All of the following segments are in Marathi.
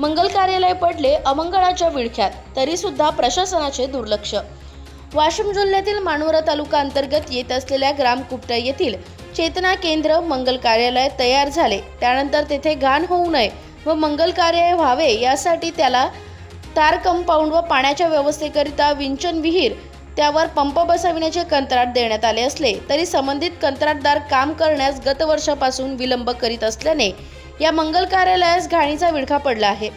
मंगल कार्यालय पडले अमंगळाच्या विळख्यात तरी सुद्धा प्रशासनाचे दुर्लक्ष. वाशिम जिल्ह्यातील मानोरा तालुका अंतर्गत येत असलेल्या ग्रामकुपटा येथील चेतना केंद्र मंगल कार्यालय तयार झाले. त्यानंतर तेथे घाण होऊ नये व मंगल कार्यालय व्हावे यासाठी त्याला तार कंपाऊंड व पाण्याच्या व्यवस्थेकरिता विंचन विहीर त्यावर पंप बसविण्याचे कंत्राट देण्यात आले असले तरी संबंधित कंत्राटदार काम करण्यास गतवर्षापासून विलंब करीत असल्याने या मंगल कार्यालयास घाणीचा विळखा पडला आहे.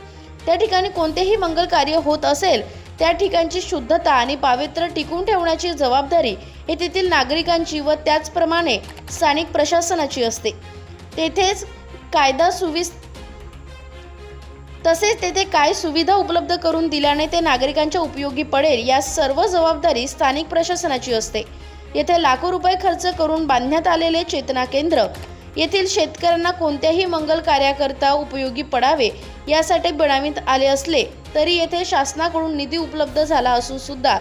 त्या ठिकाणी कोणतेही मंगल कार्य होत असेल त्या ठिकाणची शुद्धता आणि पावित्र्य टिकून ठेवण्याची जबाबदारी ही तेथील नागरिकांची व त्याचप्रमाणे स्थानिक प्रशासनाची असते. तेथेच कायदा सुविस तसेच तेथे काय सुविधा उपलब्ध करून दिल्याने ते नागरिकांच्या उपयोगी पडेल या सर्व जबाबदारी स्थानिक प्रशासनाची असते. येथे लाखो रुपये खर्च करून बांधण्यात आलेले चेतना केंद्र येथील शेतकऱ्यांना कोणत्याही मंगल कार्याकरता उपयोगी पडावे यासाठी बनवित आले असले तरी येथे शासनाकडून निधी उपलब्ध झाला असून सुद्धा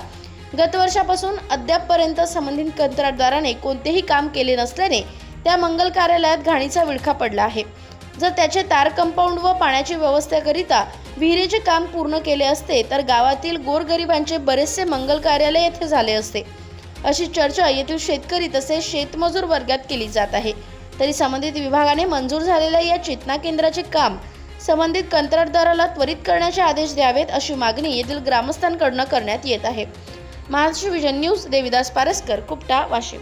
गतवर्षापासून अद्यापपर्यंत संबंधित कंत्राटदाराने कोणतेही काम केले नसल्याने त्या मंगल कार्यालयात घाणीचा विळखा पडला आहे. जर त्याचे तार कंपाऊंड व पाण्याची व्यवस्थेकरिता विहिरीचे काम पूर्ण केले असते तर गावातील गोरगरिबांचे बरेचसे मंगल कार्यालय येथे झाले असते. अशी चर्चा येथील शेतकरी तसेच शेतमजूर वर्गात केली जात आहे. तरी संबंधित विभागाने मंजूर झालेल्या या चेतना केंद्राचे काम संबंधित कंत्राटदाराला त्वरित करण्याचे आदेश द्यावेत अशी मागणी येथील ग्रामस्थांकडून करण्यात येत आहे. Maharashtra vision news Devidas Paraskar Kupta Washim.